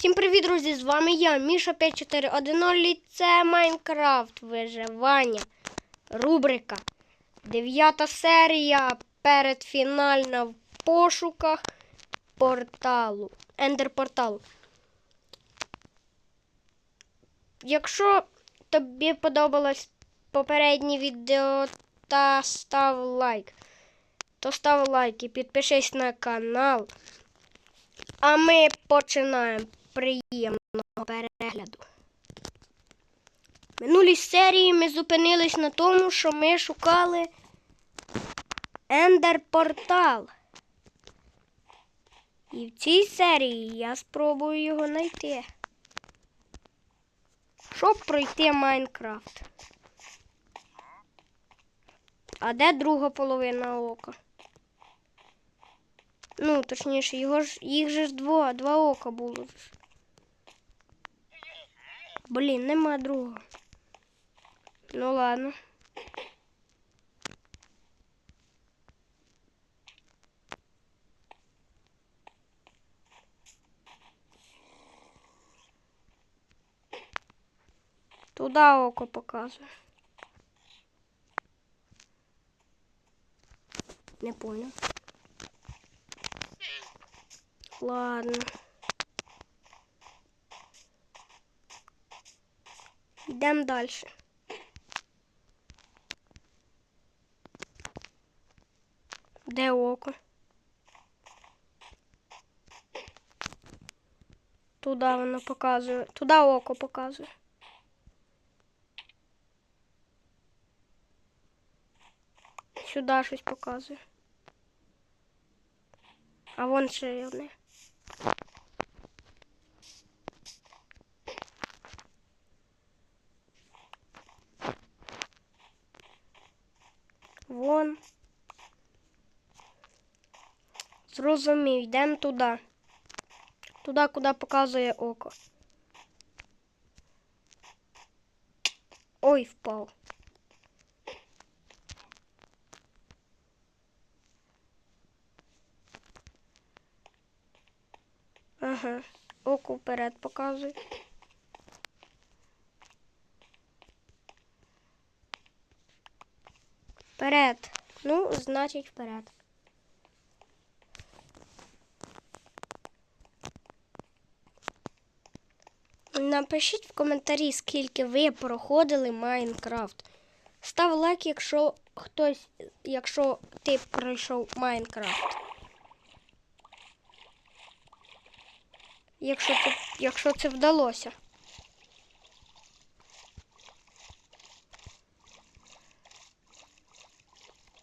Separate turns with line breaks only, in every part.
Всім привіт, друзі! З вами я, Міша 5410 це Майнкрафт виживання. Рубрика. Дев'ята серія передфінальна в пошуках порталу. Ендерпорталу. Якщо тобі подобалось попереднє відео та став лайк, то став лайк і підпишись на канал. А ми починаємо приємного перегляду. В минулій серії ми зупинились на тому, що ми шукали ендер-портал. І в цій серії я спробую його знайти. Щоб пройти Майнкрафт. А де друга половина ока? Ну, точніше, його ж, їх же ж два, два ока було. Ж. Блін, нема другого. Ну ладно. Туда око показує. Не понял. Ладно. Йдемо далі. Де око? Туди воно показує. Туди око показує. Сюди щось показує. А вон ще. Вон. Зрозумів, йдемо туди. Туди, куди показує око. Ой, впав. Ага, око вперед показує. Вперед. Ну, значить, вперед. Напишіть в коментарі, скільки ви проходили Майнкрафт. Став лайк, якщо хтось, якщо ти пройшов Майнкрафт. Якщо це, якщо це вдалося.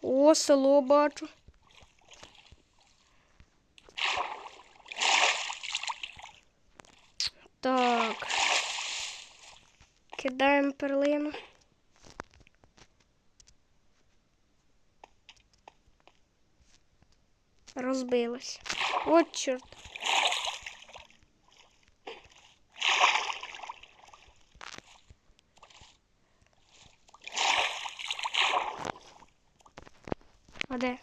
О, село бачу. Так. Кидаємо перлину. Розбилась. От чорт. А де?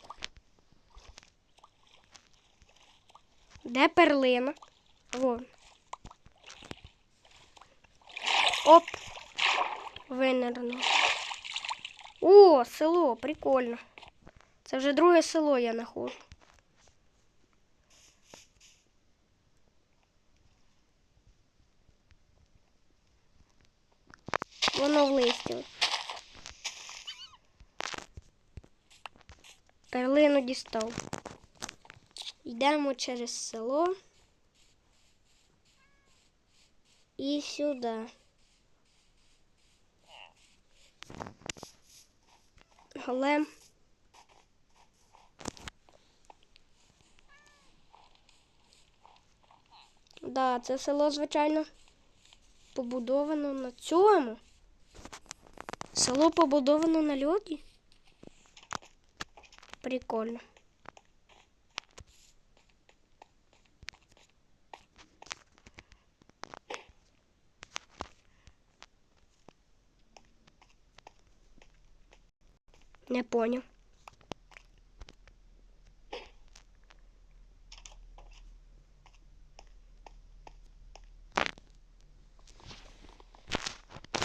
Де перлина? Вон. Оп. Винирно. О, село, прикольно. Це вже друге село я знаходжу. Воно в листі. Перлину дістав. Йдемо через село і сюди. Голем. Да, це село, звичайно, побудовано на цьому. Село побудовано на льоді. Прикольно. Не понял.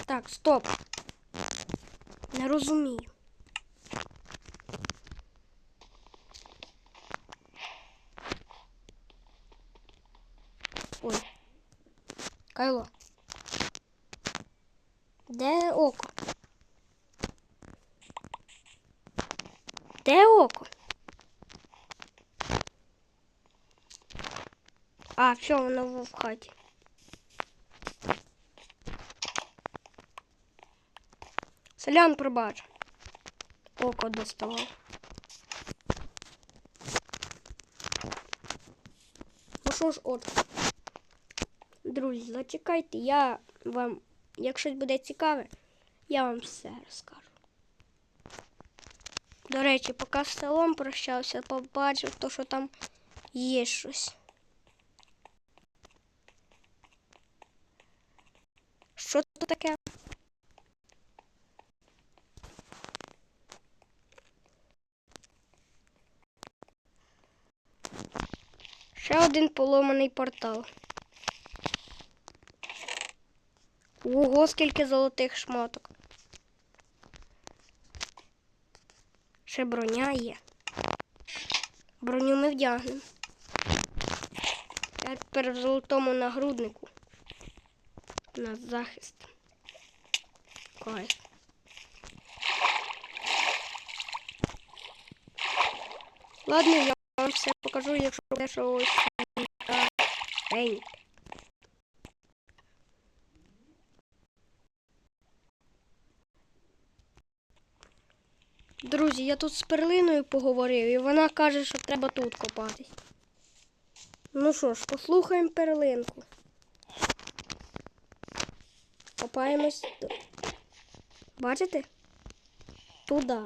Так, стоп. Не розумію. Ой. Кайло. Де око? Де око? А, все, воно в хаті. Селян пробач. Око доставав. Ну що ж, от. Друзі, зачекайте, я вам, якщо буде цікаве, я вам все розкажу. До речі, поки з селом прощався, побачив, то, що там є щось. Що це таке? Ще один поломаний портал. Ого, скільки золотих шмоток. Ще броня є. Броню ми вдягнемо. Я тепер в золотому нагруднику. На захист. Кайф. Ладно, я вам все покажу, якщо буде щось цікавеньке. Друзі, я тут з перлиною поговорив, і вона каже, що треба тут копатись. Ну що ж, послухаємо перлинку. Копаємось. до- Бачите? Туди.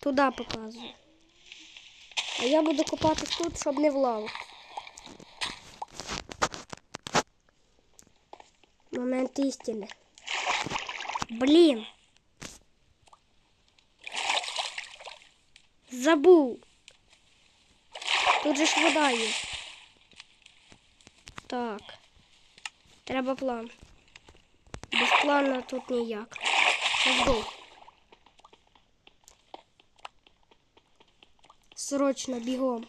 Туди показую. А я буду копатись тут, щоб не в лаву. Момент істини. Блін. Забув. Тут же ж вода є. Так. Треба план. Без плану тут ніяк. Let's. Срочно бігом.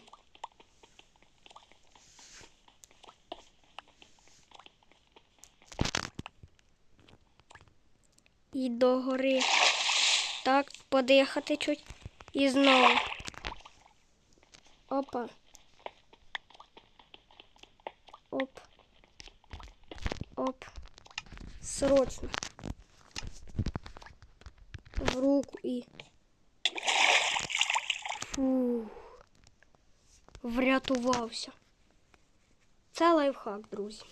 І до гори. Так, подихати чуть. І знову. Опа. Оп. Оп. Срочно. В руку і. Фу. Врятувався. Це лайфхак, друзі.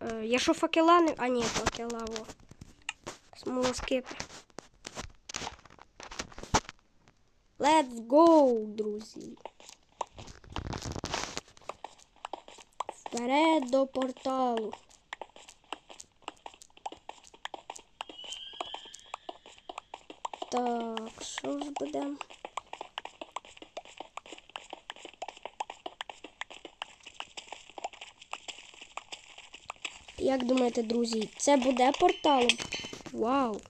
Е, я що факела не. А ні, факела, во. Смолоскипи. Let's go, друзі. Вперед до порталу. Так, що ж будемо? Як думаєте, друзі, це буде порталом? Вау!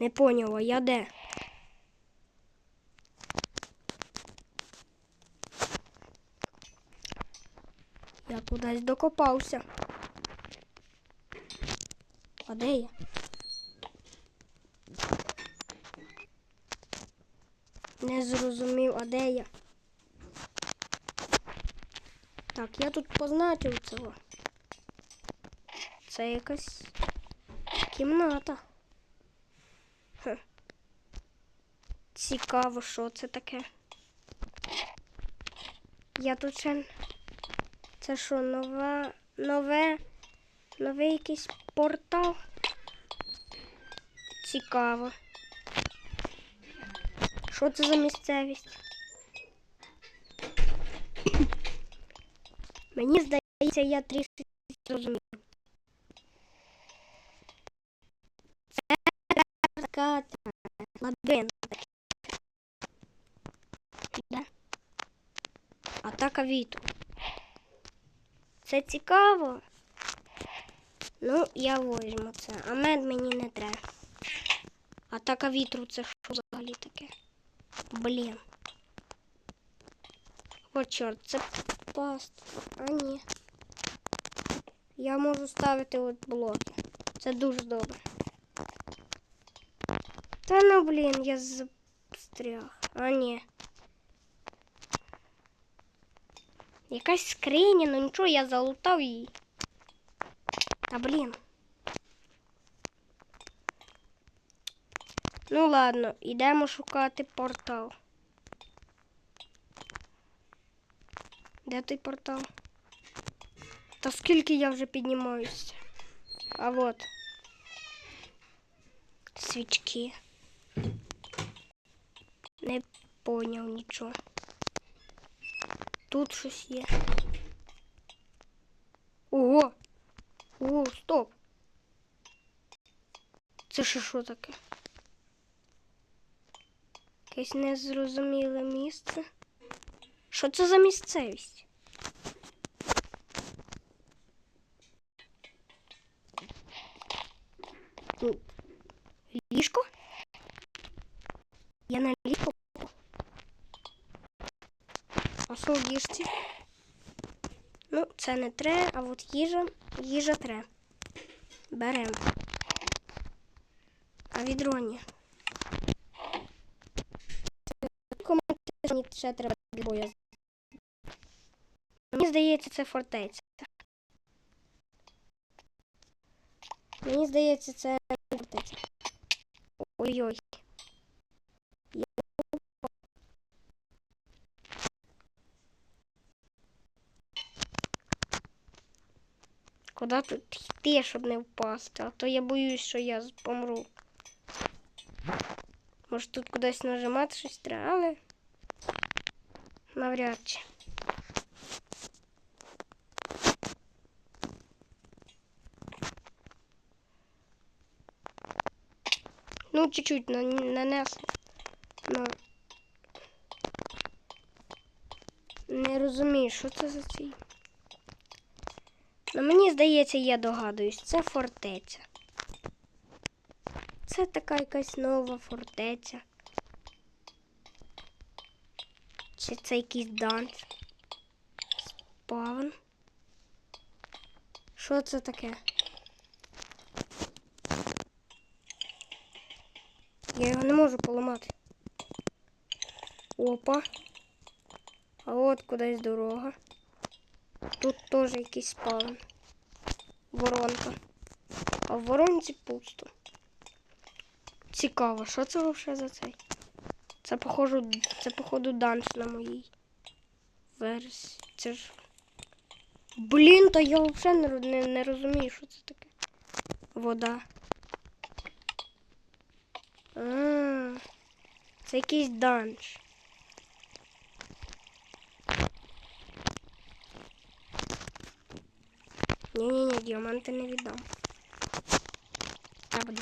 Не поняла, я де? Я кудись докопався. А де я? Не зрозумів, а де я? Так, я тут позначив цього. Це якась кімната. Хе. Цікаво, що це таке. Я тут ще. Це що, нове, нове, новий якийсь портал? Цікаво. Що це за місцевість? Мені здається, я трішки зрозумів. Це така? Атака вітру. Це цікаво. Ну, я возьму це, а мед мені не треба. Атака вітру це що взагалі таке? Блін. О, чорт, це паст. А ні. Я можу ставити от блоки. Це дуже добре. Та ну блін, я застряг. А ні. Якась скриня, ну нічого, я залутав її. Та блін. Ну ладно, йдемо шукати портал. Де той портал? Та скільки я вже піднімаюся? А от. Свічки. Не поняв нічого. Тут щось є. Ого! Ого, стоп! Це ще що таке? Якесь незрозуміле місце. Що це за місцевість? Ну, Ліжко? Я на ліжко. попав. А що в ліжці? Ну, це не тре, а от їжа, їжа тре. Беремо. А відро ні. Кому ще треба для? Мені здається, це фортеця. Мені здається, це фортеця. Ой-ой. Куди тут йти, щоб не впасти? А то я боюсь, що я помру. Може тут кудись нажимати щось треба, але навряд чи. Ну, чуть-чуть на- нанесли. Ну. Не розумію, що це за цей. Ну, мені здається, я догадуюсь, це фортеця. Це така якась нова фортеця. Чи це якийсь данж? Спавн. Що це таке? Я його не можу поламати. Опа. А от кудись дорога. Тут теж якийсь спаун. Воронка. А в воронці пусто. Цікаво, що це взагалі за цей? Це походу, це походу данж на моїй версії. Це ж. Блін, та я взагалі не, не, не розумію, що це таке. Вода. А, це якийсь данж. Ні-ні-ні, діаманти не віддам. А, блін.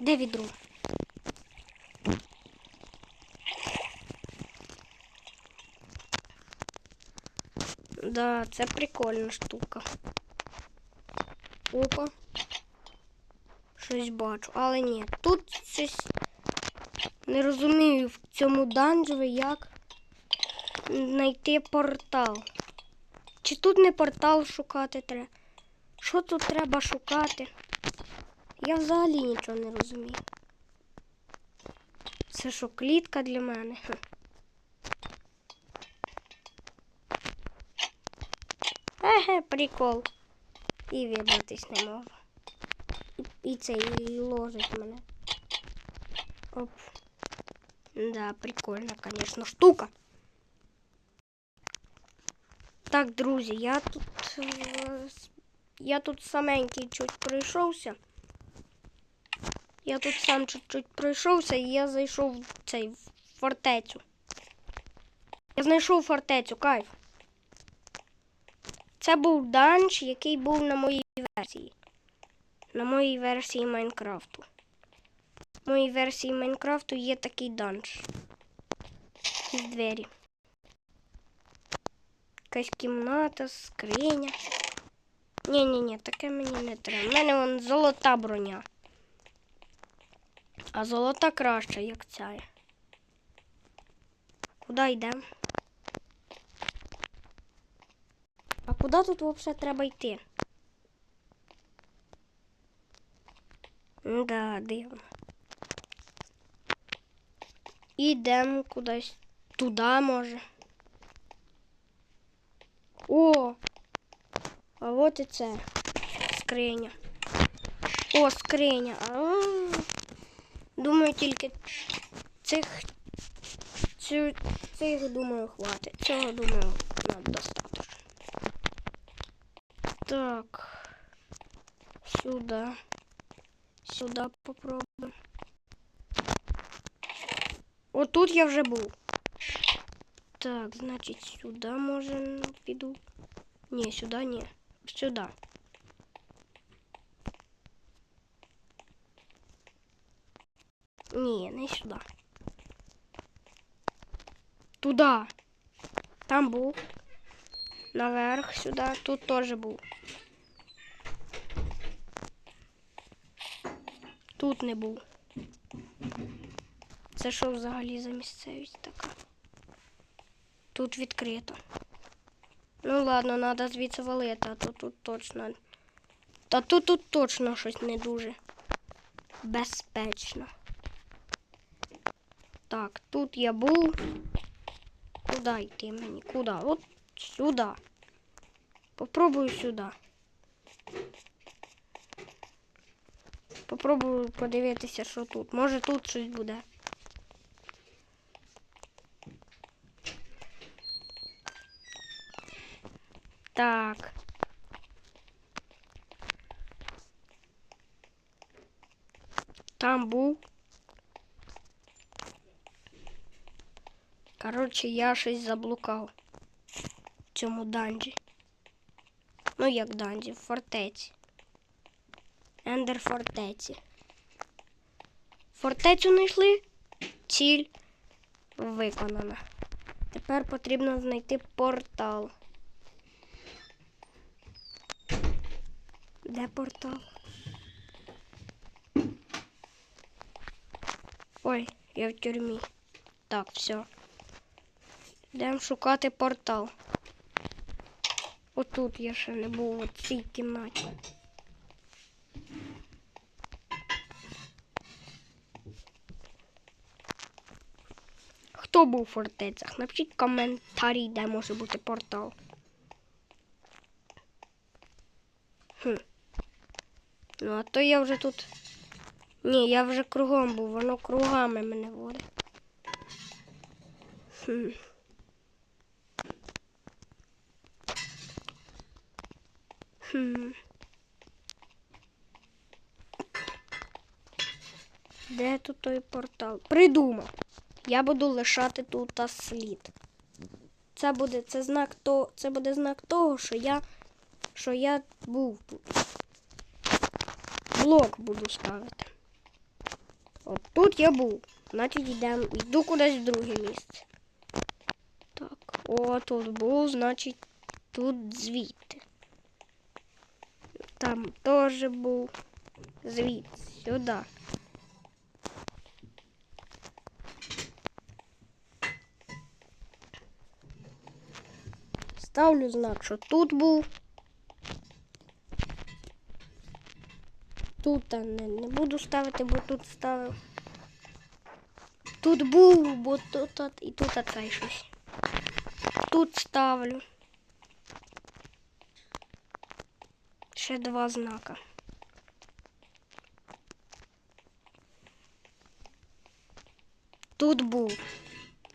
Де відро? Да, це прикольна штука. Опа. Щось бачу, але ні. Тут щось не розумію в цьому данжеві, як знайти портал. Чи тут не портал шукати треба? Що тут треба шукати? Я взагалі нічого не розумію. Це що, клітка для мене? Еге, прикол. І вибратись не можу. І, це і ложить мене. Оп. Да, прикольна, конечно, штука. Так, друзі, я тут. е, Я тут саменький чуть пройшовся. Я тут сам чуть-чуть пройшовся і я зайшов в цей в фортецю. Я знайшов фортецю, кайф. Це був данж, який був на моїй версії. На моїй версії Майнкрафту. В моїй версії Майнкрафту є такий данж. Із двері. Якась кімната, скриня. Ні, ні, ні, таке мені не треба. У мене вон золота броня. А золота краща, як ця. Куди йдемо? А куди тут взагалі треба йти? Да, дивно. Ідемо кудись. Туди може. О! А от і це. Скриня. О, скриня. А, Думаю, тільки цих. Цю, цих, думаю, хватить. Цього, думаю, нам достатньо. Так. Сюди. Сюди попробуємо. Отут я вже був. Так, значить, сюди може піду. Ні, сюди ні. Сюди. Ні, не сюди. Туди. Там був. Наверх сюди. Тут теж був. Тут не був. Це що взагалі за місцевість така? Тут відкрито. Ну ладно, треба звідси валити, а то тут точно. Та тут тут точно щось не дуже безпечно. Так, тут я був. Куди йти мені? Куди? От сюди. Попробую сюди. Попробую подивитися, що тут. Може тут щось буде. Так. Там був. Коротше, я щось заблукав в цьому данжі. Ну, як данжі, в фортеці. Ендер фортеці. Фортецю знайшли. Ціль виконана. Тепер потрібно знайти портал. Де портал? Ой, я в тюрмі. Так, все. Йдемо шукати портал. Отут я ще не був у цій кімнаті. Хто був у фортецях? Напишіть коментарі, де може бути портал. Хм. Ну, а то я вже тут. Ні, я вже кругом був, воно кругами мене водить. Хм. Хм. Де тут той портал? Придумав. Я буду лишати тут слід. Це буде це знак то, це буде знак того, що я що я був тут. Блок буду ставити. От тут я був. Значить йдемо, йду кудись в друге місце. Так, о, тут був, значить, тут звідти. Там теж був. Звідси, сюди. Ставлю знак, що тут був. Тут не, не буду ставити, бо тут ставив. Тут був, бо тут і тут оцей щось. Тут ставлю. Ще два знака. Тут був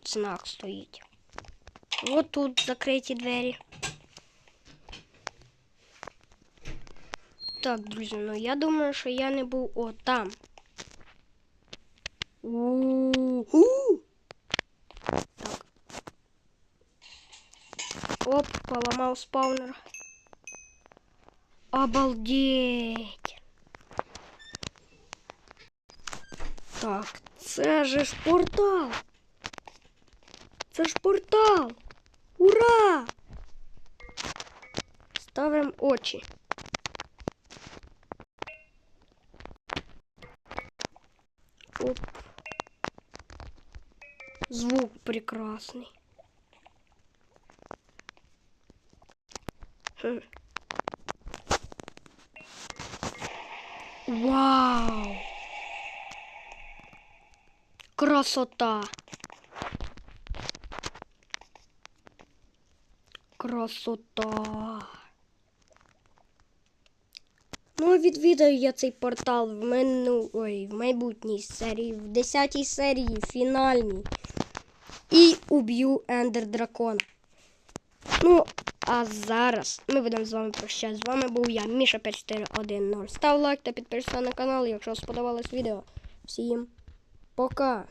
знак стоїть. От тут закриті двері. Так, друзі, ну я думаю, що я не був о там. У-у-у. Так. Оп, поламав спаунер. Обалдеть. Так, це же ж портал. Це ж портал. Ура! Ставимо очі. Звук прекрасний. Вау! Красота! Красота! Ну, відвідаю я цей портал в мину... В майбутній серії, в 10 серії, фінальній. Уб'ю Ендер Дракона. Ну, а зараз ми будемо з вами прощатися. З вами був я, Міша 5410. Став лайк та підписуйся на канал, якщо сподобалось відео. Всім пока!